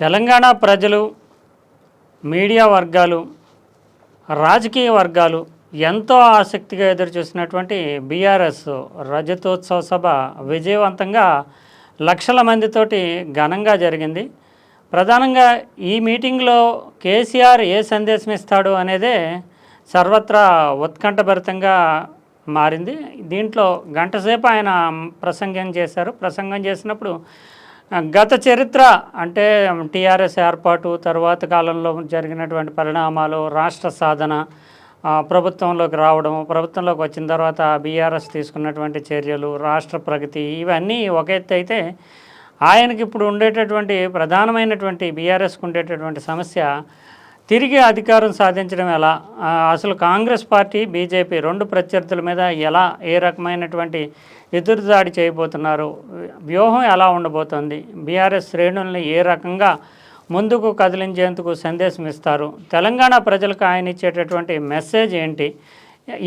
తెలంగాణ ప్రజలు మీడియా వర్గాలు రాజకీయ వర్గాలు ఎంతో ఆసక్తిగా ఎదురుచూసినటువంటి బీఆర్ఎస్ రజతోత్సవ సభ విజయవంతంగా లక్షల మందితోటి ఘనంగా జరిగింది. ప్రధానంగా ఈ మీటింగ్లో కేసీఆర్ ఏ సందేశం ఇస్తాడు అనేదే సర్వత్రా ఉత్కంఠభరితంగా మారింది. దీంట్లో గంటసేపు ఆయన ప్రసంగం చేశారు. ప్రసంగం చేసినప్పుడు గత చరిత్ర అంటే టీఆర్ఎస్ ఏర్పాటు తరువాత కాలంలో జరిగినటువంటి పరిణామాలు రాష్ట్ర సాధన ప్రభుత్వంలోకి రావడం ప్రభుత్వంలోకి వచ్చిన తర్వాత బీఆర్ఎస్ తీసుకున్నటువంటి చర్యలు రాష్ట్ర ప్రగతి ఇవన్నీ ఒక ఎత్తు అయితే ఆయనకి ఇప్పుడు ఉండేటటువంటి ప్రధానమైనటువంటి బీఆర్ఎస్కి ఉండేటటువంటి సమస్య తిరిగి అధికారం సాధించడం ఎలా? అసలు కాంగ్రెస్ పార్టీ బీజేపీ రెండు ప్రత్యర్థుల మీద ఎలా ఏ రకమైనటువంటి ఎదురుదాడి చేయబోతున్నారు? వ్యూహం ఎలా ఉండబోతోంది? బీఆర్ఎస్ శ్రేణుల్ని ఏ రకంగా ముందుకు కదిలించేందుకు సందేశం ఇస్తారు? తెలంగాణ ప్రజలకు ఆయన ఇచ్చేటటువంటి మెసేజ్ ఏంటి?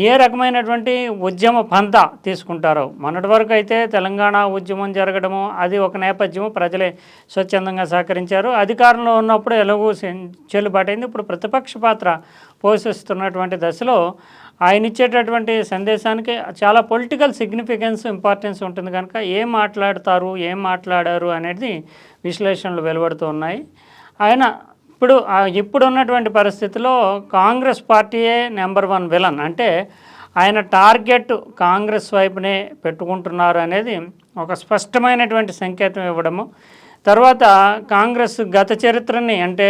ఏ రకమైనటువంటి ఉద్యమ పంత తీసుకుంటారో? మొన్నటి వరకు అయితే తెలంగాణ ఉద్యమం జరగడము అది ఒక నేపథ్యము. ప్రజలే స్వచ్ఛందంగా సహకరించారు. అధికారంలో ఉన్నప్పుడు ఎలాగూ చెల్లుబాటైంది. ఇప్పుడు ప్రతిపక్ష పాత్ర పోషిస్తున్నటువంటి దశలో ఆయన ఇచ్చేటటువంటి సందేశానికి చాలా పొలిటికల్ సిగ్నిఫికెన్స్ ఇంపార్టెన్స్ ఉంటుంది కనుక ఏం మాట్లాడతారు ఏం మాట్లాడారు అనేది విశ్లేషణలు వెలువడుతూ ఉన్నాయి. ఆయన ఇప్పుడు ఇప్పుడు ఉన్నటువంటి పరిస్థితిలో కాంగ్రెస్ పార్టీయే నెంబర్ వన్ విలన్. అంటే ఆయన టార్గెట్ కాంగ్రెస్ వైపునే పెట్టుకుంటున్నారు అనేది ఒక స్పష్టమైనటువంటి సంకేతం ఇవ్వడము. తర్వాత కాంగ్రెస్ గత చరిత్రని అంటే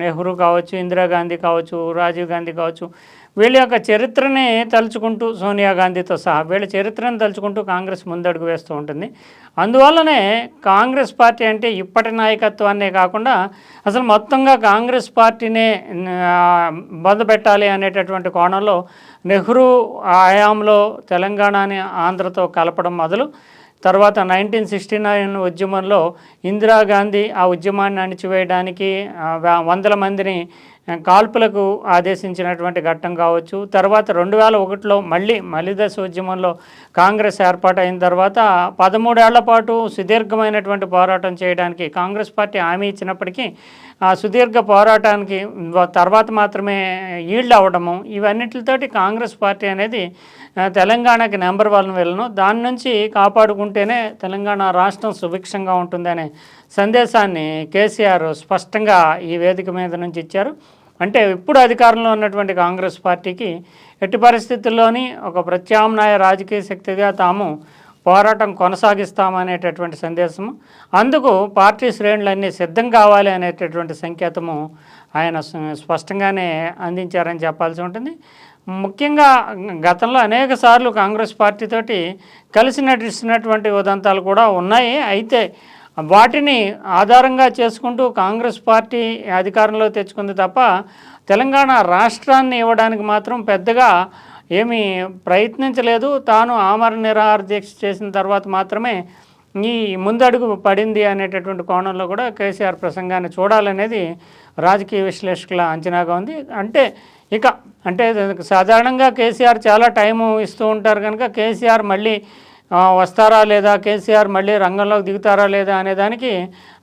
నెహ్రూ కావచ్చు ఇందిరాగాంధీ కావచ్చు రాజీవ్ గాంధీ కావచ్చు వీళ్ళ యొక్క చరిత్రని తలుచుకుంటూ సోనియా గాంధీతో సహా వీళ్ళ చరిత్రను తలుచుకుంటూ కాంగ్రెస్ ముందడుగు వేస్తూ ఉంటుంది. అందువల్లనే కాంగ్రెస్ పార్టీ అంటే ఇప్పటి నాయకత్వాన్నే కాకుండా అసలు మొత్తంగా కాంగ్రెస్ పార్టీనే పెట్టాలి అనేటటువంటి కోణంలో నెహ్రూ ఆయాంలో తెలంగాణని ఆంధ్రతో కలపడం మొదలు. తర్వాత నైన్టీన్ సిక్స్టీ నైన్ ఉద్యమంలో ఇందిరాగాంధీ ఆ ఉద్యమాన్ని అణిచివేయడానికి వందల మందిని కాల్పులకు ఆదేశించినటువంటి ఘట్టం కావచ్చు. తర్వాత రెండు వేల ఒకటిలో మళ్ళీ మలిదశ ఉద్యమంలో కాంగ్రెస్ ఏర్పాటైన తర్వాత పదమూడేళ్ళ పాటు సుదీర్ఘమైనటువంటి పోరాటం చేయడానికి కాంగ్రెస్ పార్టీ హామీ ఇచ్చినప్పటికీ ఆ సుదీర్ఘ పోరాటానికి తర్వాత మాత్రమే ఈల్డ్ అవ్వడము ఇవన్నిటితోటి కాంగ్రెస్ పార్టీ అనేది తెలంగాణకి నెంబర్ వన్ వెళ్ళను. దాని నుంచి కాపాడుకుంటేనే తెలంగాణ రాష్ట్రం సుభిక్షంగా ఉంటుందనే సందేశాన్ని కేసీఆర్ స్పష్టంగా ఈ వేదిక మీద నుంచి ఇచ్చారు. అంటే ఇప్పుడు అధికారంలో ఉన్నటువంటి కాంగ్రెస్ పార్టీకి ఎట్టి పరిస్థితుల్లోని ఒక ప్రత్యామ్నాయ రాజకీయ శక్తిగా తాము పోరాటం కొనసాగిస్తామనేటటువంటి సందేశము. అందుకు పార్టీ శ్రేణులన్నీ సిద్ధం కావాలి అనేటటువంటి సంకేతము ఆయన స్పష్టంగానే అందించారని చెప్పాల్సి ఉంటుంది. ముఖ్యంగా గతంలో అనేక సార్లు కాంగ్రెస్ పార్టీతోటి కలిసి నటిస్తున్నటువంటి ఉదంతాలు కూడా ఉన్నాయి. అయితే వాటిని ఆధారంగా చేసుకుంటూ కాంగ్రెస్ పార్టీ అధికారంలో తెచ్చుకుంది తప్ప తెలంగాణ రాష్ట్రాన్ని ఇవ్వడానికి మాత్రం పెద్దగా ఏమీ ప్రయత్నించలేదు. తాను ఆమరణ నిరాహార దీక్ష చేసిన తర్వాత మాత్రమే ఈ ముందడుగు పడింది అనేటటువంటి కోణంలో కూడా కేసీఆర్ ప్రసంగాన్ని చూడాలనేది రాజకీయ విశ్లేషకుల అంచనాగా ఉంది. అంటే ఇక అంటే సాధారణంగా కేసీఆర్ చాలా టైము ఇస్తూ ఉంటారు కనుక కేసీఆర్ మళ్ళీ వస్తారా లేదా కేసీఆర్ మళ్ళీ రంగంలోకి దిగుతారా లేదా అనేదానికి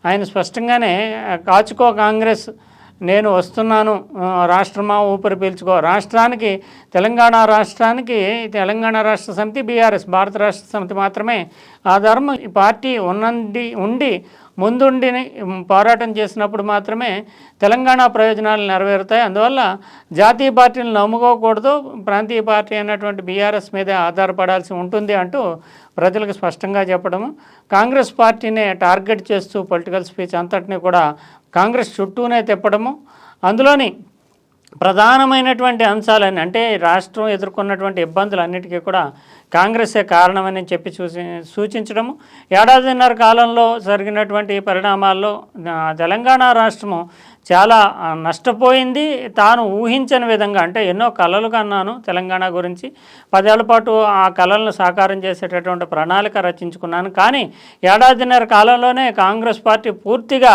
ఆయన స్పష్టంగానే కాచుకో కాంగ్రెస్ నేను వస్తున్నాను రాష్ట్రమా ఊపిరి పీల్చుకో. రాష్ట్రానికి తెలంగాణ రాష్ట్రానికి తెలంగాణ రాష్ట్ర సమితి బీఆర్ఎస్ భారత రాష్ట్ర సమితి మాత్రమే ఆధారం ఈ పార్టీ ఉన్నది ఉండి ముందుండి పోరాటం చేసినప్పుడు మాత్రమే తెలంగాణ ప్రయోజనాలు నెరవేరుతాయి. అందువల్ల జాతీయ పార్టీలను నమ్ముకోకూడదు. ప్రాంతీయ పార్టీ అన్నటువంటి బీఆర్ఎస్ మీదే ఆధారపడాల్సి ఉంటుంది అంటూ ప్రజలకు స్పష్టంగా చెప్పడము. కాంగ్రెస్ పార్టీనే టార్గెట్ చేస్తూ పొలిటికల్ స్పీచ్ అంతటిని కూడా కాంగ్రెస్ చుట్టూనే తిప్పడము. అందులోని ప్రధానమైనటువంటి అంశాలని అంటే రాష్ట్రం ఎదుర్కొన్నటువంటి ఇబ్బందులన్నిటికీ కూడా కాంగ్రెసే కారణమని చెప్పి చూసి సూచించడము. ఏడాదిన్నర కాలంలో జరిగినటువంటి పరిణామాల్లో తెలంగాణ రాష్ట్రము చాలా నష్టపోయింది. తాను ఊహించని విధంగా అంటే ఎన్నో కళలు కన్నాను తెలంగాణ గురించి. పదేళ్ళ పాటు ఆ కళలను సాకారం చేసేటటువంటి ప్రణాళిక రచించుకున్నాను. కానీ ఏడాదిన్నర కాలంలోనే కాంగ్రెస్ పార్టీ పూర్తిగా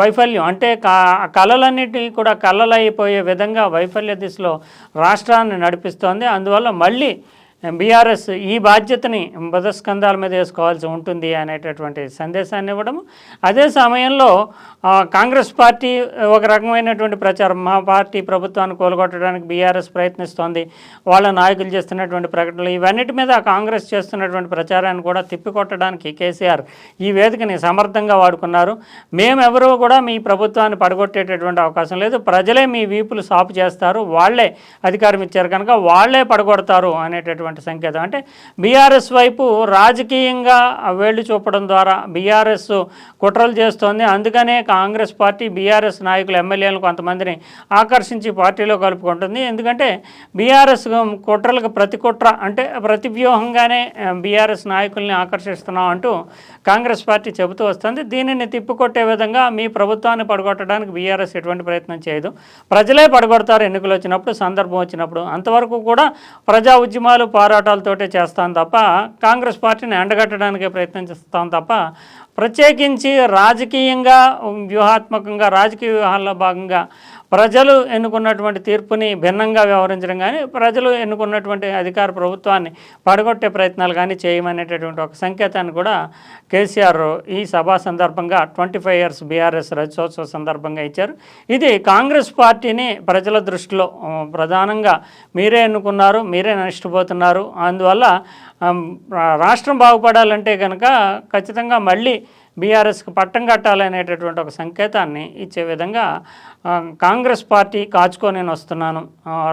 వైఫల్యం అంటే కళలన్నిటి కూడా కళలైపోయే విధంగా వైఫల్య దిశలో రాష్ట్రాన్ని నడిపిస్తోంది. అందువల్ల మళ్ళీ బీఆర్ఎస్ ఈ బాధ్యతని బుధస్కంధాల మీద వేసుకోవాల్సి ఉంటుంది అనేటటువంటి సందేశాన్ని ఇవ్వడం అదే సమయంలో కాంగ్రెస్ పార్టీ ఒక రకమైనటువంటి ప్రచారం మా పార్టీ ప్రభుత్వాన్ని కోలుగొట్టడానికి బీఆర్ఎస్ ప్రయత్నిస్తోంది వాళ్ళ నాయకులు చేస్తున్నటువంటి ప్రకటనలు ఇవన్నిటి మీద కాంగ్రెస్ చేస్తున్నటువంటి ప్రచారాన్ని కూడా తిప్పికొట్టడానికి కేసీఆర్ ఈ వేదికని సమర్థంగా వాడుకున్నారు. మేమెవరూ కూడా మీ ప్రభుత్వాన్ని పడగొట్టేటటువంటి అవకాశం లేదు. ప్రజలే మీ వీపులు సాపు చేస్తారు వాళ్ళే అధికారం ఇచ్చారు కనుక వాళ్ళే పడగొడతారు అనేటటువంటి సంకేతం. అంటే బీఆర్ఎస్ వైపు రాజకీయంగా వేళ్ళు చూపడం ద్వారా బీఆర్ఎస్ కుట్రలు చేస్తోంది. అందుకనే కాంగ్రెస్ పార్టీ బీఆర్ఎస్ నాయకులు ఎమ్మెల్యేలను కొంతమందిని ఆకర్షించి పార్టీలో కలుపుకుంటుంది. ఎందుకంటే బీఆర్ఎస్ కుట్రలకు ప్రతి కుట్ర అంటే ప్రతి వ్యూహంగానే బీఆర్ఎస్ నాయకుల్ని ఆకర్షిస్తున్నాం అంటూ కాంగ్రెస్ పార్టీ చెబుతూ వస్తుంది. దీనిని తిప్పికొట్టే విధంగా మీ ప్రభుత్వాన్ని పడగొట్టడానికి బీఆర్ఎస్ ఎటువంటి ప్రయత్నం చేయదు. ప్రజలే పడగొడతారు. ఎన్నికలు వచ్చినప్పుడు సందర్భం వచ్చినప్పుడు. అంతవరకు కూడా ప్రజా ఉద్యమాలు పోరాటాలతోటే చేస్తాం తప్ప కాంగ్రెస్ పార్టీని ఎండగట్టడానికే ప్రయత్నం చేస్తాం తప్ప ప్రత్యేకించి రాజకీయంగా వ్యూహాత్మకంగా రాజకీయ వ్యూహాల్లో భాగంగా ప్రజలు ఎన్నుకున్నటువంటి తీర్పుని భిన్నంగా వ్యవహరించడం కానీ ప్రజలు ఎన్నుకున్నటువంటి అధికార ప్రభుత్వాన్ని పడగొట్టే ప్రయత్నాలు కానీ చేయమనేటటువంటి ఒక సంకేతాన్ని కూడా కేసీఆర్ ఈ సభా సందర్భంగా ట్వంటీ ఫైవ్ ఇయర్స్ బీఆర్ఎస్ రజతోత్సవ సందర్భంగా ఇచ్చారు. ఇది కాంగ్రెస్ పార్టీని ప్రజల దృష్టిలో ప్రధానంగా మీరే ఎన్నుకున్నారు మీరే నష్టపోతున్నారు. అందువల్ల రాష్ట్రం బాగుపడాలంటే కనుక ఖచ్చితంగా మళ్ళీ బీఆర్ఎస్కి పట్టం కట్టాలనేటటువంటి ఒక సంకేతాన్ని ఇచ్చే విధంగా కాంగ్రెస్ పార్టీ కాచుకొని నేను వస్తున్నాను.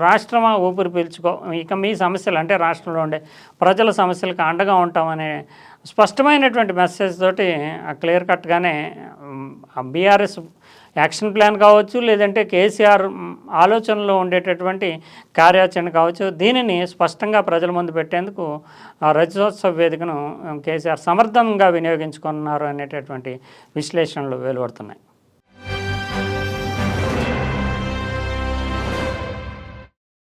రాష్ట్రమా ఊపిరి పీల్చుకో. ఇక మీ సమస్యలు అంటే రాష్ట్రంలో ఉండే ప్రజల సమస్యలకు అండగా ఉంటామనే స్పష్టమైనటువంటి మెసేజ్ తోటి క్లియర్ కట్గానే బీఆర్ఎస్ యాక్షన్ ప్లాన్ కావచ్చు లేదంటే కేసీఆర్ ఆలోచనలో ఉండేటటువంటి కార్యాచరణ కావచ్చు దీనిని స్పష్టంగా ప్రజల ముందు పెట్టేందుకు ఆ రజతోత్సవ వేదికను కేసీఆర్ సమర్థంగా వినియోగించుకున్నారు అనేటటువంటి విశ్లేషణలు వెలువడుతున్నాయి.